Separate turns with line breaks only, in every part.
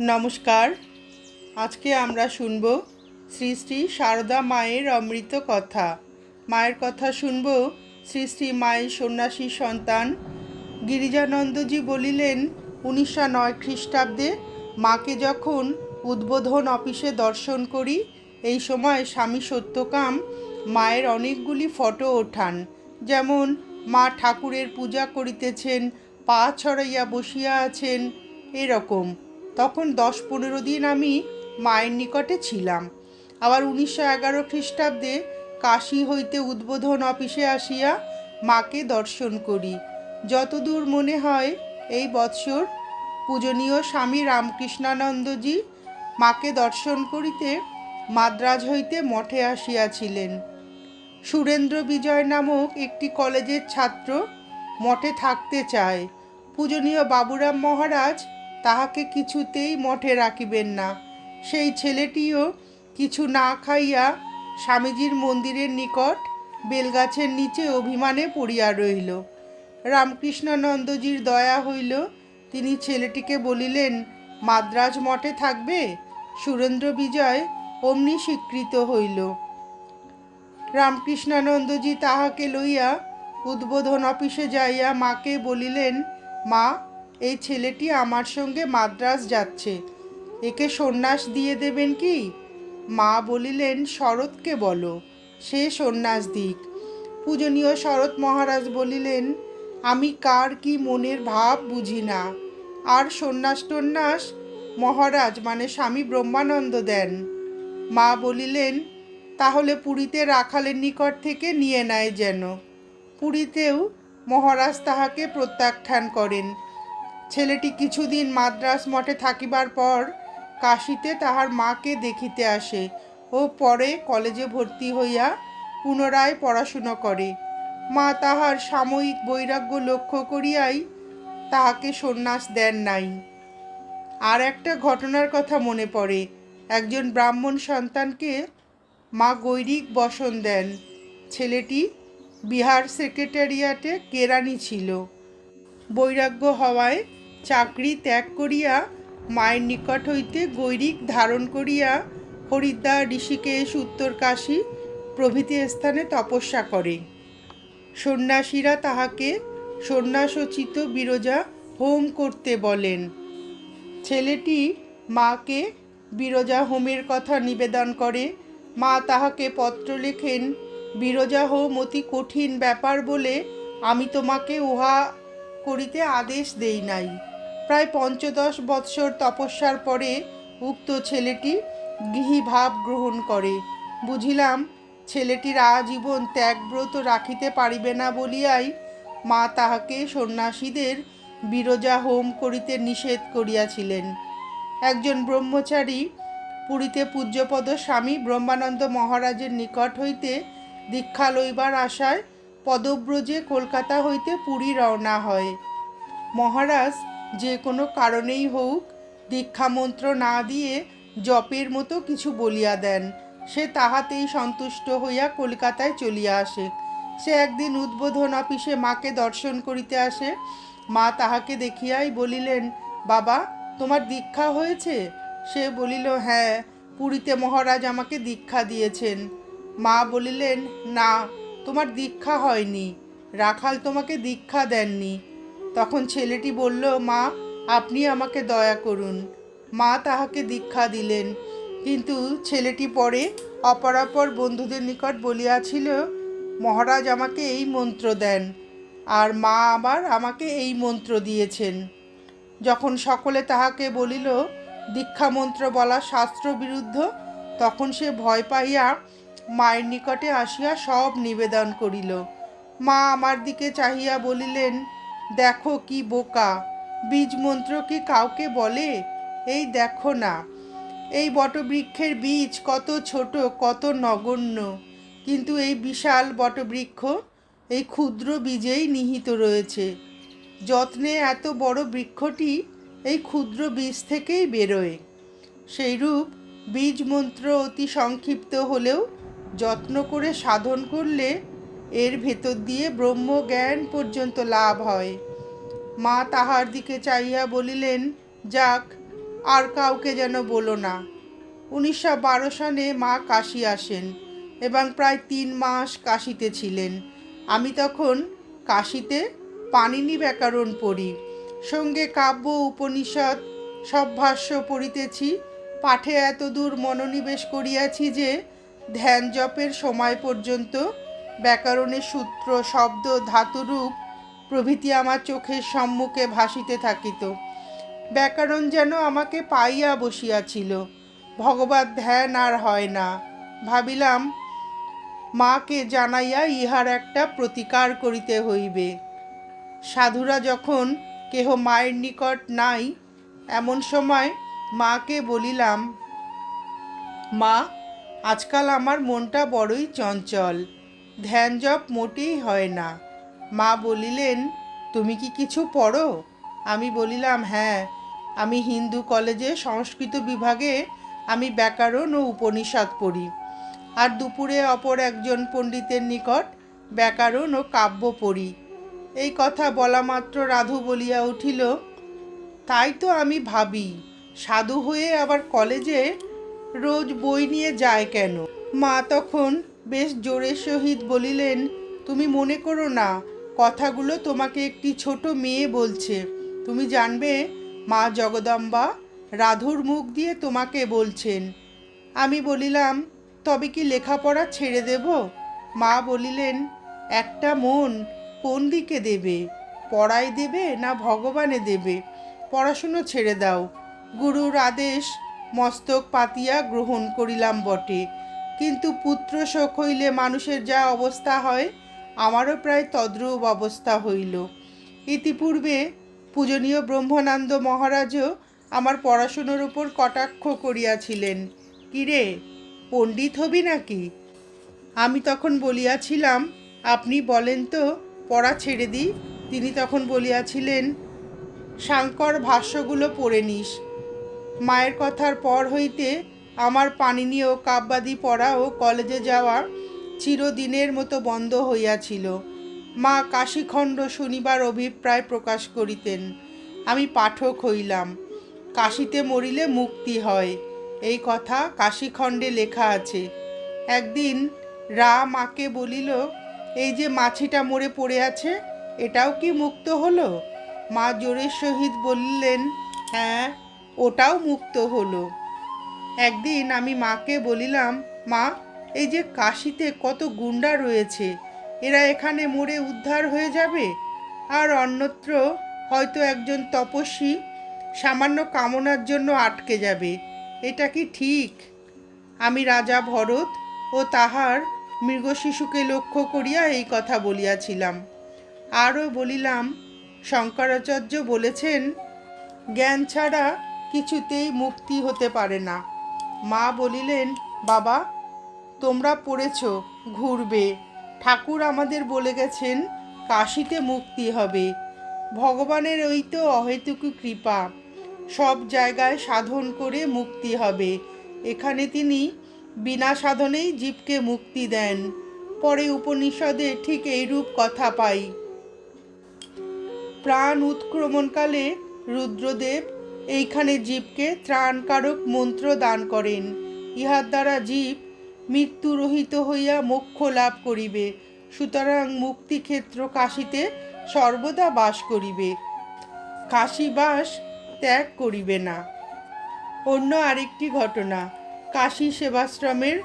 নমস্কার। আজকে আমরা শুনব শ্রী শ্রী সারদা মায়ের অমৃত কথা। মায়ের কথা শুনব শ্রী শ্রী মায়ের সন্ন্যাসী সন্তান গিরিজানন্দজি বলিলেন, উনিশশো নয় খ্রিস্টাব্দে মাকে যখন উদ্বোধন অফিসে দর্শন করি, এই সময় স্বামী সত্যকাম মায়ের অনেকগুলি ফটো ওঠান। যেমন, মা ঠাকুরের পূজা করিতেছেন, পা ছড়াইয়া বসিয়া আছেন, এরকম। তখন দশ পনেরো দিন আমি মায়ের নিকটে ছিলাম। আবার উনিশশো এগারো খ্রিস্টাব্দে কাশী হইতে উদ্বোধন অফিসে আসিয়া মাকে দর্শন করি। যতদূর মনে হয়, এই বৎসর পূজনীয় স্বামী রামকৃষ্ণানন্দজি মাকে দর্শন করিতে মাদ্রাজ হইতে মঠে আসিয়াছিলেন। সুরেন্দ্র বিজয় নামক একটি কলেজের ছাত্র মঠে থাকতে চায়। পূজনীয় বাবুরাম মহারাজ তাহাকে কিছুতেই মঠে রাখিবেন না। সেই ছেলেটিও কিছু না খাইয়া স্বামীজির মন্দিরের নিকট বেলগাছের নিচে অভিমানে পড়িয়া রহিল। রামকৃষ্ণানন্দজির দয়া হইল তিনি ছেলেটিকে বলিলেন, মাদ্রাজ মঠে থাকবে? সুরেন্দ্র বিজয় অমনি স্বীকৃত হইল। রামকৃষ্ণানন্দজি তাহাকে লইয়া উদ্বোধন অফিসে যাইয়া মাকে বলিলেন, মা এই ছেলেটি আমার সঙ্গে মাদ্রাজ যাচ্ছে। একে সন্ন্যাস দিয়ে দেবেন কি? মা বলিলেন, শরৎকে বলো। সে সন্ন্যাস দিক। পূজনীয় শরৎ মহারাজ বলিলেন, আমি কার কি মনের ভাব বুঝি না। আর সন্ন্যাস টন্যাস, মহারাজ মানে স্বামী ব্রহ্মানন্দ দেন। মা বলিলেন, তাহলে পুরীতে রাখালের নিকট থেকে নিয়ে নেয় যেন। পুরীতেও মহারাজ তাহাকে প্রত্যাখ্যান করেন। ছেলেটি কিছুদিন মাদ্রাস মঠে থাকিবার পর কাশীতে তাহার মাকে দেখিতে আসে ও পরে কলেজে ভর্তি হইয়া পুনরায় পড়াশুনো করে। মা তাহার সাময়িক বৈরাগ্য লক্ষ্য করিয়াই তাহাকে সন্ন্যাস দেন নাই। আর একটা ঘটনার কথা মনে পড়ে। একজন ব্রাহ্মণ সন্তানকে মা গৈরিক বসন দেন। ছেলেটি বিহার সেক্রেটারিয়াটে কেরানি ছিল। বৈরাগ্য হওয়ায় চাকরি ত্যাগ করিয়া মায়ের নিকট হইতে গৈরিক ধারণ করিয়া হরিদ্বার, ঋষিকেশ, উত্তরকাশী প্রভৃতি স্থানে তপস্যা করে। সন্ন্যাসীরা তাহাকে সন্ন্যাসোচিত বিরজা হোম করতে বলেন। ছেলেটি মাকে বিরজা হোমের কথা নিবেদন করে। মা তাহাকে পত্র লেখেন, বিরজা হোম অতি কঠিন ব্যাপার বলে আমি তোমাকে উহা করিতে আদেশ দেই নাই। প্রায় পঞ্চদশ বৎসর তপস্যার পরে উক্ত ছেলেটি গৃহী ভাব গ্রহণ করে। বুঝিলাম ছেলেটির আজীবন ত্যাগব্রত রাখিতে পারিবে না বলিয়াই মা তাহাকে সন্ন্যাসীদের বিরজা হোম করিতে নিষেধ করিয়াছিলেন। একজন ব্রহ্মচারী পুরীতে পূজ্যপদ স্বামী ব্রহ্মানন্দ মহারাজের নিকট হইতে দীক্ষা লইবার আশায় পদব্রজে কলকাতা হইতে পুরী রওনা হয়। মহারাজ যে কোনো কারণেই হোক, দীক্ষামন্ত্র না দিয়ে জপের মতো কিছু বলিয়া দেন। সে তাহাতেই সন্তুষ্ট হইয়া কলকাতায় চলিয়া আসে। সে একদিন উদ্বোধন অফিসে মাকে দর্শন করিতে আসে। মা তাহাকে দেখিয়াই বলিলেন, বাবা, তোমার দীক্ষা হয়েছে? সে বলিল হ্যাঁ পুরীতে মহারাজ আমাকে দীক্ষা দিয়েছেন। মা বলিলেন, না, তোমার দীক্ষা হয়নি। রাখাল তোমাকে দীক্ষা দেননি। তখন ছেলেটি বলল, মা, আপনি আমাকে দয়া করুন। মা তাহাকে দীক্ষা দিলেন। কিন্তু ছেলেটি পরে অপরাপর বন্ধুদের নিকট বলিয়াছিল, মহারাজ আমাকে এই মন্ত্র দেন, আর মা আবার আমাকে এই মন্ত্র দিয়েছেন। যখন সকলে তাহাকে বলিল, দীক্ষা মন্ত্র বলা শাস্ত্র বিরুদ্ধ? তখন সে ভয় পাইয়া মায়ের নিকটে আসিয়া সব নিবেদন করিল। মা আমার দিকে চাহিয়া বলিলেন দেখো কি বোকা। বীজ মন্ত্র কি কাউকে বলে? এই দেখো না। এই বটবৃক্ষের বীজ কত ছোট, কত নগণ্য। কিন্তু এই বিশাল বটবৃক্ষ, এই ক্ষুদ্র বীজেই নিহিত রয়েছে। যত্নে এত বড় বৃক্ষটি এই ক্ষুদ্র বীজ থেকেই বেরোয়। সেইরূপ বীজ মন্ত্র অতি সংক্ষিপ্ত হলেও যত্ন করে সাধন করলে এর ভেতর দিয়ে ব্রহ্মজ্ঞান পর্যন্ত লাভ হয়। মা তাহার দিকে চাইয়া বলিলেন, যাক, আর কাউকে যেন বলো না। উনিশশো বারো সালে মা কাশি আসেন এবং প্রায় তিন মাস কাশিতে ছিলেন। আমি তখন কাশিতে পানিনি ব্যাকরণ পড়ি। সঙ্গে কাব্য উপনিষদ সব ভাষ্য পড়িতেছি। পাঠে এতদূর মনোনিবেশ করিয়াছি যে, ধ্যান জপের সময় পর্যন্ত ব্যাকরণের সূত্র, শব্দ, ধাতুরূপ প্রভৃতি আমার চোখের সম্মুখে ভাসিতে থাকিত। ব্যাকরণ যেন আমাকে পাইয়া বসিয়াছিল। ভগবত ধ্যান আর হয় না। ভাবিলাম, মাকে জানাইয়া ইহার একটা প্রতিকার করিতে হইবে। সাধুরা যখন কেহ মায়ের নিকট নাই, এমন সময় মাকে বলিলাম, মা, আজকাল আমার মনটা বড়ই চঞ্চল। ধ্যান জপ মোটেই হয় না। মা বলিলেন, তুমি কি কিছু পড়ো? আমি বলিলাম হ্যাঁ আমি হিন্দু কলেজে সংস্কৃত বিভাগে আমি ব্যাকরণ ও উপনিষদ পড়ি। আর দুপুরে অপর একজন পণ্ডিতের নিকট ব্যাকরণ ও কাব্য পড়ি। এই কথা বলা মাত্র রাধু বলিয়া উঠিল, তাই তো আমি ভাবি, সাধু হয়ে আবার কলেজে রোজ বই নিয়ে যায় কেন? মা তখন বেশ জোরের সহিত বলিলেন, তুমি মনে করো না, কথাগুলো তোমাকে একটি ছোট মেয়ে বলছে। তুমি জানবে, মা জগদম্বা রাধুর মুখ দিয়ে তোমাকে বলছেন। আমি বলিলাম, তবে কি লেখাপড়া ছেড়ে দেব? মা বলিলেন, একটা মন কোন দিকে দেবে? পড়ায় দেবে না ভগবানে দেবে? পড়াশুনো ছেড়ে দাও। গুরুর আদেশ মস্তক পাতিয়া গ্রহণ করিলাম বটে। কিন্তু পুত্র শোক হইলে মানুষের যা অবস্থা হয়, আমারও প্রায় তদ্রূপ অবস্থা হইল। ইতিপূর্বে পূজনীয় ব্রহ্মানন্দ মহারাজও আমার পড়াশুনোর উপর কটাক্ষ করিয়াছিলেন। কিরে, পণ্ডিত হবি নাকি? আমি তখন বলিয়াছিলাম, আপনি বলেন তো, পড়া ছেড়ে দিই তিনি তখন বলিয়াছিলেন সাংকর ভাষ্যগুলো পড়ে নিস। মায়ের কথার পর হইতে আমার পানিনি ও কাব্যাদি পড়া ও কলেজে যাওয়া চিরদিনের মতো বন্ধ হইয়াছিল। মা কাশীখণ্ড শনিবার অভিপ্রায় প্রকাশ করিতেন, আমি পাঠক হইলাম, কাশিতে মরিলে মুক্তি হয়। এই কথা কাশীখণ্ডে লেখা আছে। একদিন রা মাকে বলিল, এই যে মাছিটা মরে পড়ে আছে, এটাও কি মুক্ত হলো? মা জোরের সহিত বললেন হ্যাঁ ওটাও মুক্ত হলো। একদিন আমি মাকে বলিলাম, মা, এই যে কাশিতে কত গুন্ডা রয়েছে, এরা এখানে মরে উদ্ধার হয়ে যাবে? আর অন্যত্র হয়তো একজন তপস্বী সামান্য কামনার জন্য আটকে যাবে, এটা কি ঠিক? আমি রাজা ভরত ও তাহার মৃগ শিশুকে লক্ষ্য করিয়া এই কথা বলিয়াছিলাম। আরও বলিলাম, শঙ্করাচার্য বলেছেন, জ্ঞান ছাড়া কিছুতেই মুক্তি হতে পারে না। মা বলিলেন, বাবা, তোমরা পড়েছ, ঘুরবে। ঠাকুর আমাদের বলে গেছেন, কাশিতে মুক্তি হবে। ভগবানের ওই তো অহেতুকী কৃপা। সব জায়গায় সাধন করে মুক্তি হবে। এখানে তিনি বিনা সাধনেই জীবকে মুক্তি দেন। পরে উপনিষদে ঠিক এইরূপ কথা পাই। প্রাণ উৎক্রমণকালে রুদ্রদেব এইখানে জীবকে ত্রাণকারক মন্ত্র দান করেন। ইহার দ্বারা জীব মৃত্যুরহিত হইয়া মোক্ষ লাভ করিবে। সুতরাং মুক্তিক্ষেত্র কাশীতে সর্বদা বাস করিবে। কাশীবাস ত্যাগ করিবে না। অন্য আরেকটি ঘটনা, কাশী সেবাশ্রমের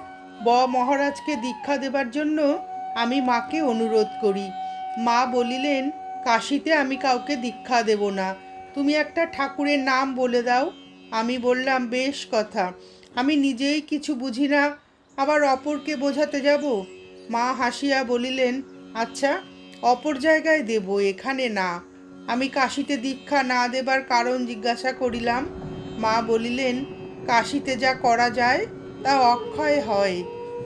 ব মহারাজকে দীক্ষা দেবার জন্য আমি মাকে অনুরোধ করি। মা বলিলেন, কাশীতে আমি কাউকে দীক্ষা দেব না। তুমি একটা ঠাকুরের নাম বলে দাও। আমি বললাম, বেশ কথা। আমি নিজেই কিছু বুঝি না। আবার অপরকে বোঝাতে যাব? মা হাসিয়া বলিলেন আচ্ছা অপর জায়গায় দেব, এখানে না। আমি কাশিতে দীক্ষা না দেবার কারণ জিজ্ঞাসা করিলাম। মা বলিলেন, কাশিতে যা করা যায়, তা অক্ষয় হয়।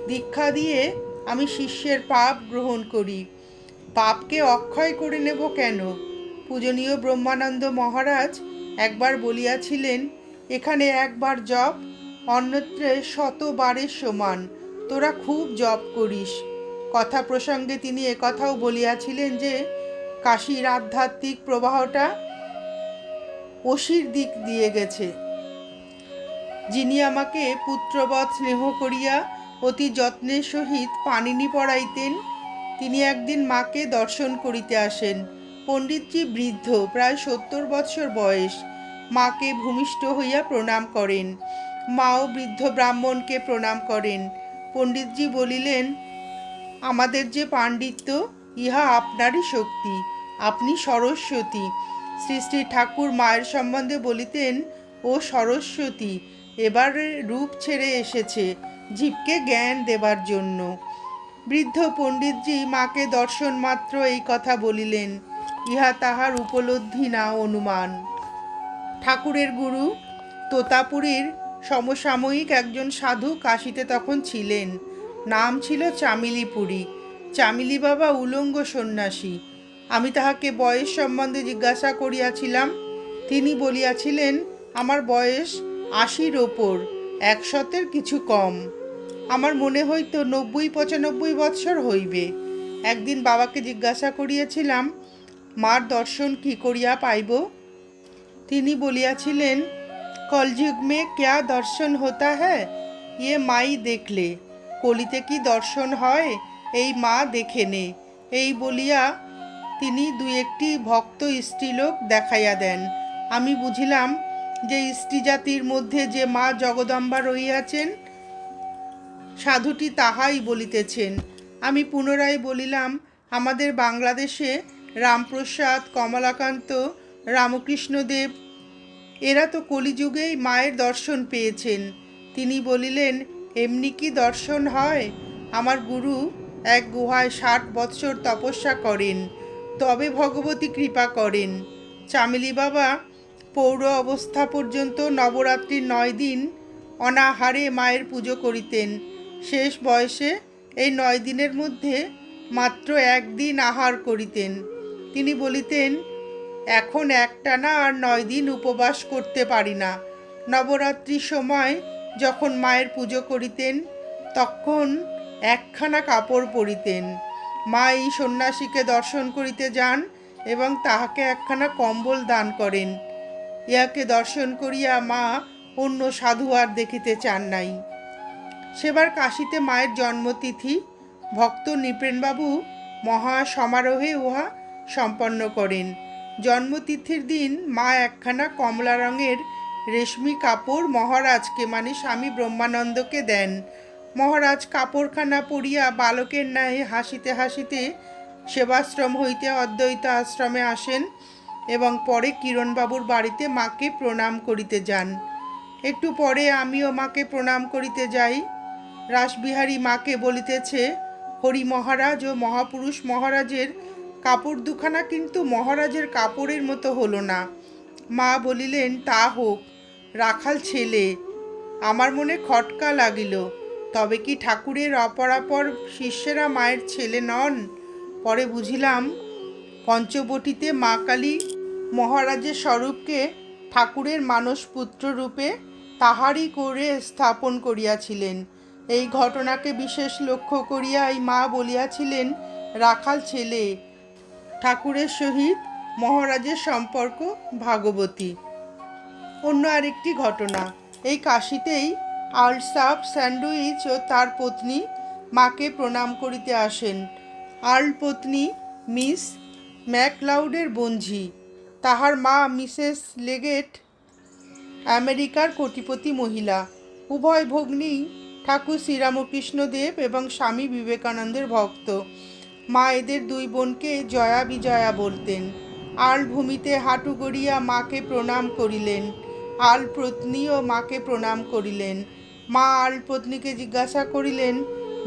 দীক্ষা দিয়ে আমি শিষ্যের পাপ গ্রহণ করি। পাপকে অক্ষয় করে নেব কেন? পূজনীয় ব্রহ্মানন্দ মহারাজ একবার বলিয়াছিলেন, এখানে একবার জপ, অন্যত্রে শতবারের সমান। তোরা খুব জপ করিস। কথা প্রসঙ্গে তিনি একথাও বলিয়াছিলেন যে, কাশীর আধ্যাত্মিক প্রবাহটা অসির দিক দিয়ে গেছে। যিনি আমাকে পুত্রবৎ স্নেহ করিয়া অতি যত্নের সহিত পানিনি পড়াইতেন, তিনি একদিন মাকে দর্শন করিতে আসেন। পণ্ডিতজি বৃদ্ধ, প্রায় সত্তর বৎসর বয়স। মাকে ভূমিষ্ঠ হইয়া প্রণাম করেন। মাও বৃদ্ধ ব্রাহ্মণকে প্রণাম করেন। পণ্ডিতজি বলিলেন, আমাদের যে পাণ্ডিত্য, ইহা আপনারই শক্তি। আপনি সরস্বতী। শ্রী শ্রী ঠাকুর মায়ের সম্বন্ধে বলিতেন, ও সরস্বতী, এবারে রূপ ছেড়ে এসেছে, জীবকে জ্ঞান দেবার জন্য। বৃদ্ধ পণ্ডিতজি মাকে দর্শন মাত্র এই কথা বলিলেন। ইহা তাহার উপলব্ধি না অনুমান। ঠাকুরের গুরু তোতাপুরীর সমসাময়িক একজন সাধু কাশিতে তখন ছিলেন। নাম ছিল চামিলিপুরী। চামিলি বাবা উলঙ্গ সন্ন্যাসী। আমি তাহাকে বয়স সম্বন্ধে জিজ্ঞাসা করিয়াছিলাম। তিনি বলিয়াছিলেন, আমার বয়স আশির ওপর, একশতের কিছু কম। আমার মনে হইতো নব্বই পঁচানব্বই বৎসর হইবে। একদিন বাবাকে জিজ্ঞাসা করিয়াছিলাম মার দর্শন কি করিয়া পাইব? তিনি বলিয়াছিলেন কলযুগ মে ক্যা দর্শন হতা হ্যাঁ ইয়ে মাই দেখলে। কলিতে কি দর্শন হয়? এই মা দেখে নে। এই বলিয়া তিনি দুই একটি ভক্ত স্ত্রীলোক দেখাইয়া দেন। আমি বুঝিলাম যে স্ত্রী জাতির মধ্যে যে মা জগদম্বা রহিয়াছেন, সাধুটি তাহাই বলিতেছেন। আমি পুনরায় বলিলাম, আমাদের বাংলাদেশে রামপ্রসাদ, কমলাকান্ত, রামকৃষ্ণদেব। এরা তো কলিযুগেই মায়ের দর্শন পেয়েছেন। তিনি বলিলেন, এমনি কি দর্শন হয়? আমার গুরু এক গুহায় ষাট বৎসর তপস্যা করেন, তবে ভগবতী কৃপা করেন। চামেলি বাবা, পৌর অবস্থা পর্যন্ত নবরাত্রির নয় দিন অনাহারে মায়ের পুজো করিতেন। শেষ বয়সে এই নয় দিনের মধ্যে মাত্র একদিন আহার করিতেন। তিনি বলিতেন, এখন একটানা আর নয় দিন উপবাস করতে পারি না। নবরাত্রির সময় যখন মায়ের পুজো করিতেন, তখন একখানা কাপড় পরিতেন। মা এই সন্ন্যাসীকে দর্শন করিতে যান এবং তাহাকে একখানা কম্বল দান করেন। ইহাকে দর্শন করিয়া মা অন্য সাধু আর দেখিতে চান নাই। সেবার কাশীতে মায়ের জন্মতিথি, ভক্ত নৃপেনবাবু মহা সমারোহে উহা সম্পন্ন করেন। জন্মতিথির দিন মা একখানা কমলা রঙের রেশমি কাপড় মহারাজকে মানে স্বামী ব্রহ্মানন্দকে দেন। মহারাজ কাপড়খানা পরিয়া বালকের ন্যায় হাসিতে হাসিতে সেবাশ্রম হইতে অদ্বৈত আশ্রমে আসেন এবং পরে কিরণবাবুর বাড়িতে মাকে প্রণাম করিতে যান। একটু পরে আমিও মাকে প্রণাম করিতে যাই। রাসবিহারী মাকে বলিতেছে, হরি মহারাজ ও মহাপুরুষ মহারাজের কাপড় দুখানা কিন্তু মহারাজের কাপড়ের মতো হলো না। মা বলিলেন, তা হোক, রাখাল ছেলে, আমার মনে খটকা লাগিল। তবে কি ঠাকুরের অপরাপর শিষ্যেরা মায়ের ছেলে নন? পরে বুঝিলাম, পঞ্চবটিতে মা কালী মহারাজের স্বরূপকে ঠাকুরের মানসপুত্র রূপে তাহারই করে স্থাপন করিয়াছিলেন। এই ঘটনাকে বিশেষ লক্ষ্য করিয়া এই মা বলিয়াছিলেন, রাখাল ছেলে ঠাকুরের সহিত মহারাজের সম্পর্ক ভাগবতী। অন্য আরেকটি ঘটনা, এই কাশিতেই আলসাপ স্যান্ডউইচ ও তার পত্নী মাকে প্রণাম করিতে আসেন। আর্ল পত্নী মিস ম্যাকলাউডের বঞ্ঝি। তাহার মা মিসেস লেগেট, আমেরিকার কোটিপতি মহিলা। উভয় ভগ্নী ঠাকুর শ্রীরামকৃষ্ণদেব এবং স্বামী বিবেকানন্দের ভক্ত। মা এদের দুই বোনকে জয়া বিজয়া বলতেন। আল ভূমিতে হাঁটু গড়িয়া মাকে প্রণাম করিলেন। আল পত্নীও মাকে প্রণাম করিলেন। মা আল পত্নীকে জিজ্ঞাসা করিলেন,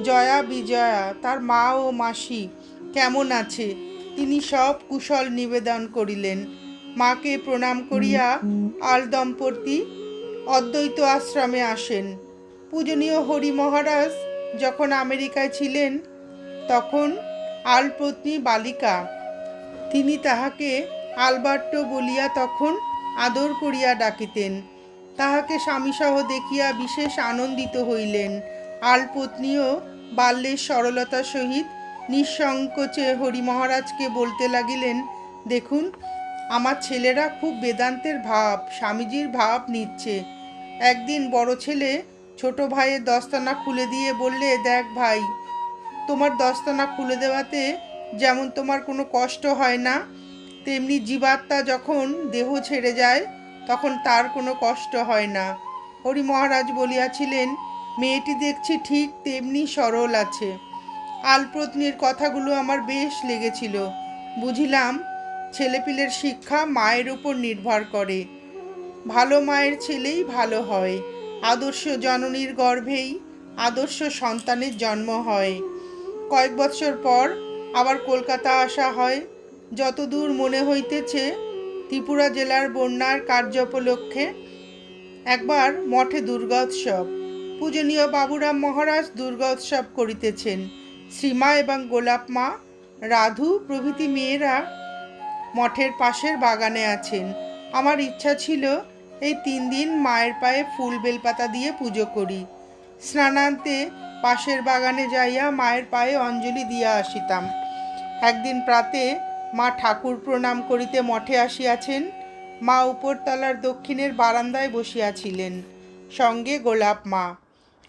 জয়া বিজয়া, তার মা ও মাসি কেমন আছে? তিনি সব কুশল নিবেদন করিলেন। মাকে প্রণাম করিয়া আল দম্পতি অদ্বৈত আশ্রমে আসেন। পূজনীয় হরি মহারাজ যখন আমেরিকায় ছিলেন, তখন আলপত্নী বালিকা। তিনি তাহাকে আলবার্টো বলিয়া তখন আদর করিয়া ডাকিতেন। তাহাকে স্বামীসহ দেখিয়া বিশেষ আনন্দিত হইলেন। আলপত্নীও বাল্যের সরলতার সহিত নিঃসংকোচে হরি মহারাজকে বলতে লাগিলেন, দেখুন, আমার ছেলেরা খুব বেদান্তের ভাব, স্বামীজির ভাব নিচ্ছে। একদিন বড় ছেলে ছোট ভাইয়ের দস্তানা খুলে দিয়ে বললে, দেখ ভাই তোমার দস্তানা খুলে দেওয়াতে যেমন তোমার কোনো কষ্ট হয় না, তেমনি জীবাত্মা যখন দেহ ছেড়ে যায়, তখন তার কোনো কষ্ট হয় না। হরি মহারাজ বলিয়াছিলেন, মেয়েটি দেখছি ঠিক তেমনি সরল আছে। আলপ্রত্নীর কথাগুলো আমার বেশ লেগেছিল। বুঝিলাম, ছেলেপিলের শিক্ষা মায়ের উপর নির্ভর করে। ভালো মায়ের ছেলেই ভালো হয়। আদর্শ জননীর গর্ভেই আদর্শ সন্তানের জন্ম হয়। কয়েক বৎসর পর আবার কলকাতা আসা হয়। যতদূর মনে হইতেছে, ত্রিপুরা জেলার বন্যার কার্যোপলক্ষে একবার মঠে দুর্গোৎসব। পূজনীয় বাবুরাম মহারাজ দুর্গোৎসব করিতেছেন। শ্রীমা এবং গোলাপ মা, রাধু প্রভৃতি মেয়েরা মঠের পাশের বাগানে আছেন। আমার ইচ্ছা ছিল এই তিন দিন মায়ের পায়ে ফুল বেলপাতা দিয়ে পুজো করি। স্নানান্তে পাশের বাগানে যাইয়া মায়ের পায়ে অঞ্জলি দিয়া আসিতাম। একদিন প্রাতে মা ঠাকুর প্রণাম করিতে মঠে আসিয়াছেন। মা উপরতলার দক্ষিণের বারান্দায় বসিয়াছিলেন। সঙ্গে গোলাপ মা।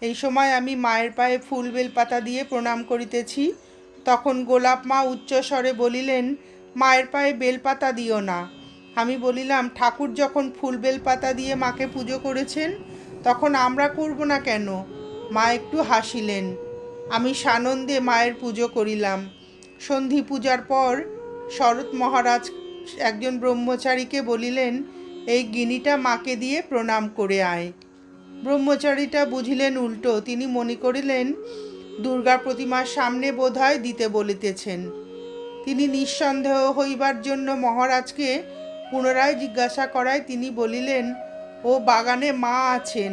এই সময় আমি মায়ের পায়ে ফুল বেলপাতা দিয়ে প্রণাম করিতেছি। তখন গোলাপ মা উচ্চস্বরে বলিলেন, মায়ের পায়ে বেলপাতা দিও না। আমি বলিলাম, ঠাকুর যখন ফুল বেলপাতা দিয়ে মাকে পুজো করেছেন, তখন আমরা করব না কেন? মা একটু হাসিলেন। আমি সানন্দে মায়ের পুজো করিলাম। সন্ধি পূজার পর শরৎ মহারাজ একজন ব্রহ্মচারীকে বলিলেন, এই গিনিটা মাকে দিয়ে প্রণাম করে আয়। ব্রহ্মচারীটা বুঝিলেন উল্টো। তিনি মনে করিলেন, দুর্গা প্রতিমার সামনে বোধহয় দিতে বলিতেছেন। তিনি নিঃসন্দেহ হইবার জন্য মহারাজকে পুনরায় জিজ্ঞাসা করায় তিনি বলিলেন, ও বাগানে মা আছেন।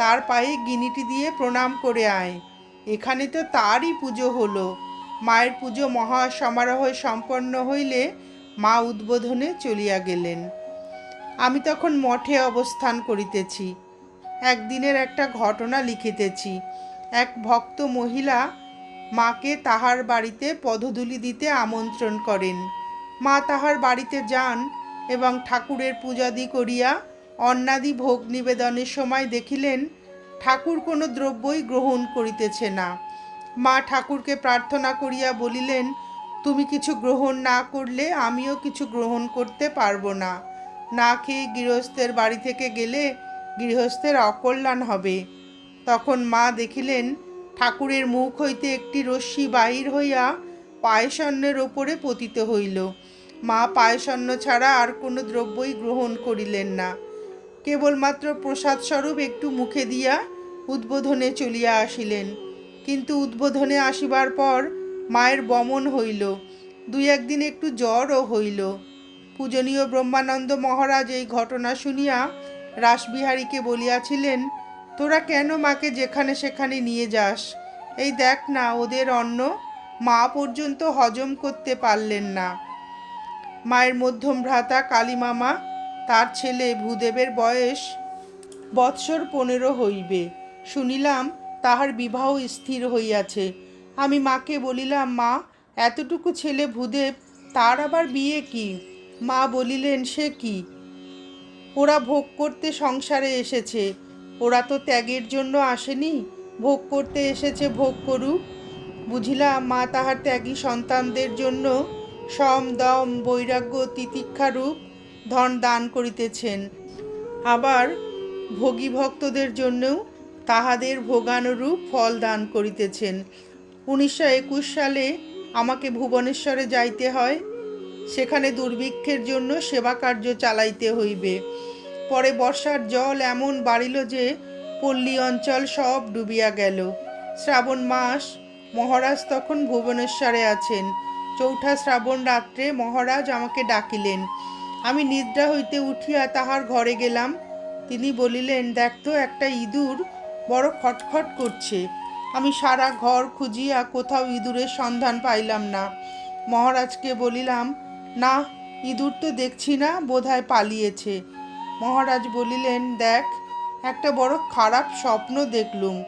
তার পায়ে গিনিটি দিয়ে প্রণাম করে আয়। এখানে তো তারই পুজো হলো। মায়ের পুজো মহা সমারোহে সম্পন্ন হইলে মা উদ্বোধনে চলিয়া গেলেন। আমি তখন মঠে অবস্থান করিতেছি। একদিনের একটা ঘটনা লিখিতেছি। এক ভক্ত মহিলা মাকে তাহার বাড়িতে পদধূলি দিতে আমন্ত্রণ করেন। মা তাহার বাড়িতে যান এবং ঠাকুরের পূজাদি করিয়া অন্নাদি ভোগ নিবেদনের সময় দেখিলেন ঠাকুর কোনো দ্রব্যই গ্রহণ করিতেছে না। মা ঠাকুরকে প্রার্থনা করিয়া বলিলেন, তুমি কিছু গ্রহণ না করলে আমিও কিছু গ্রহণ করতে পারব না। না খেয়ে গৃহস্থের বাড়ি থেকে গেলে গৃহস্থের অকল্যাণ হবে। তখন মা দেখিলেন, ঠাকুরের মুখ হইতে একটি রশ্মি বাহির হইয়া পায়সন্নের ওপরে পতিত হইল। মা পায়সন্ন ছাড়া আর কোনো দ্রব্যই গ্রহণ করিলেন না। কেবলমাত্র প্রসাদ স্বরূপ একটু মুখে দিয়া উদ্বোধনে চলিয়া আসিলেন। কিন্তু উদ্বোধনে আসিবার পর মায়ের বমন হইল, দুই একদিন একটু জ্বরও হইল। পূজনীয় ব্রহ্মানন্দ মহারাজ এই ঘটনা শুনিয়া রাসবিহারীকে বলিয়াছিলেন, তোরা কেন মাকে যেখানে সেখানে নিয়ে যাস? এই দেখ না, ওদের অন্ন মা পর্যন্ত হজম করতে পারলেন না। মায়ের মধ্যম ভ্রাতা কালীমামা তার ছেলে ভূদেবের বয়স বৎসর পনেরো হইবে। শুনিলাম তাহার বিবাহ স্থির হইয়াছে। আমি মাকে বলিলাম, মা, এতটুকু ছেলে ভূদেব, তার আবার বিয়ে কি? মা বলিলেন, সে কি? ওরা ভোগ করতে সংসারে এসেছে। ওরা তো ত্যাগের জন্য আসেনি। ভোগ করতে এসেছে, ভোগ করুক। বুঝিলাম, মা, তাহার ত্যাগী সন্তানদের জন্য সম, দম, বৈরাগ্য তিতিক্ষারূপ ধন দান করিতেছেন। আবার ভোগী ভক্তদের জন্যও তাহাদের ভোগানুরূপ ফল দান করিতেছেন। উনিশশো একুশ সালে আমাকে ভুবনেশ্বরে যাইতে হয়। সেখানে দুর্ভিক্ষের জন্য সেবা কার্য চালাইতে হইবে। পরে বর্ষার জল এমন বাড়িল যে পল্লী অঞ্চল সব ডুবিয়া গেল। শ্রাবণ মাস, মহারাজ তখন ভুবনেশ্বরে আছেন। চৌঠা শ্রাবণ রাত্রে মহারাজ আমাকে ডাকিলেন। আমি নিদ্রা হইতে উঠিয়া তাহার ঘরে গেলাম। তিনি বলিলেন, দেখ তো, একটা ইঁদুর বড় খটখট করছে। আমি সারা ঘর খুঁজিয়া কোথাও ইঁদুরের সন্ধান পাইলাম না। মহারাজকে বলিলাম, না, ইঁদুর তো দেখছি না, বোধহয় পালিয়েছে। মহারাজ বলিলেন, দেখ, একটা বড় খারাপ স্বপ্ন দেখলুম।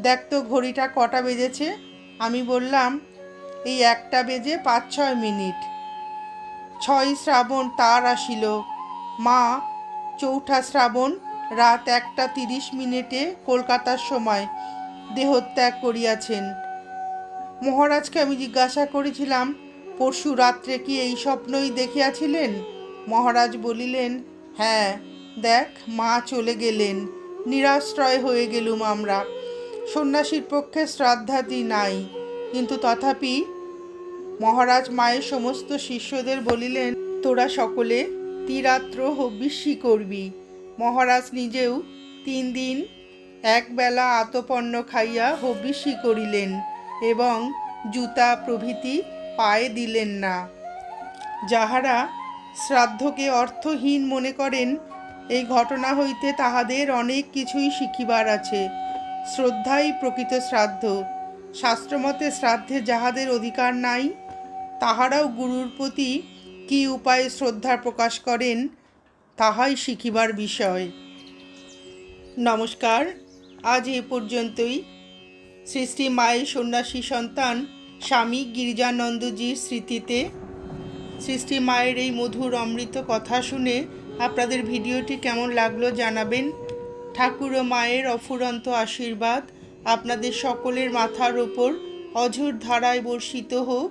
দেখ তো, ঘড়িটা কটা বেজেছে? আমি বললাম, এই একটা বেজে পাঁচ ছয় মিনিট। ছয় শ্রাবণ তার আসিল। মা, চৌঠা শ্রাবণ, রাত একটা তিরিশ মিনিটে কলকাতার সময় দেহত্যাগ করিয়াছেন। মহারাজকে আমি জিজ্ঞাসা করেছিলাম, পরশু রাত্রে কি এই স্বপ্নই দেখিয়াছিলেন? মহারাজ বলিলেন হ্যাঁ দেখ, মা চলে গেলেন। নিরাশ্রয় হয়ে গেলুম আমরা। সন্ন্যাসীর পক্ষে শ্রাদ্ধাদি নাই। কিন্তু তথাপি মহারাজ মায়ের সমস্ত শিষ্যদের বলিলেন, তোরা সকলে তিরাত্র হবিষ্যি করবি। মহারাজ নিজেও তিন দিন একবেলা আতপন্ন খাইয়া হবিষ্যি করিলেন এবং জুতা প্রভৃতি পায়ে দিলেন না। যাহারা শ্রাদ্ধকে অর্থহীন মনে করেন, এই ঘটনা হইতে তাহাদের অনেক কিছুই শিখিবার আছে। শ্রদ্ধাই প্রকৃত শ্রাদ্ধ। শাস্ত্রমতে শ্রাদ্ধে যাহাদের অধিকার নাই তাহারাও গুরুর প্রতি কী উপায়ে শ্রদ্ধা প্রকাশ করেন, তাহাই শিখিবার বিষয়। নমস্কার, আজ এ পর্যন্তই। শ্রী শ্রী মায়ের সন্ন্যাসী সন্তান স্বামী গিরিজানন্দজির স্মৃতিতে। শ্রী শ্রী মায়ের এই মধুর অমৃত কথা শুনে আপনাদের ভিডিওটি কেমন লাগল জানাবেন। ঠাকুর ও মায়ের অফুরন্ত আশীর্বাদ আপনাদের সকলের মাথার ওপর অঝোর ধারায় বর্ষিত হোক।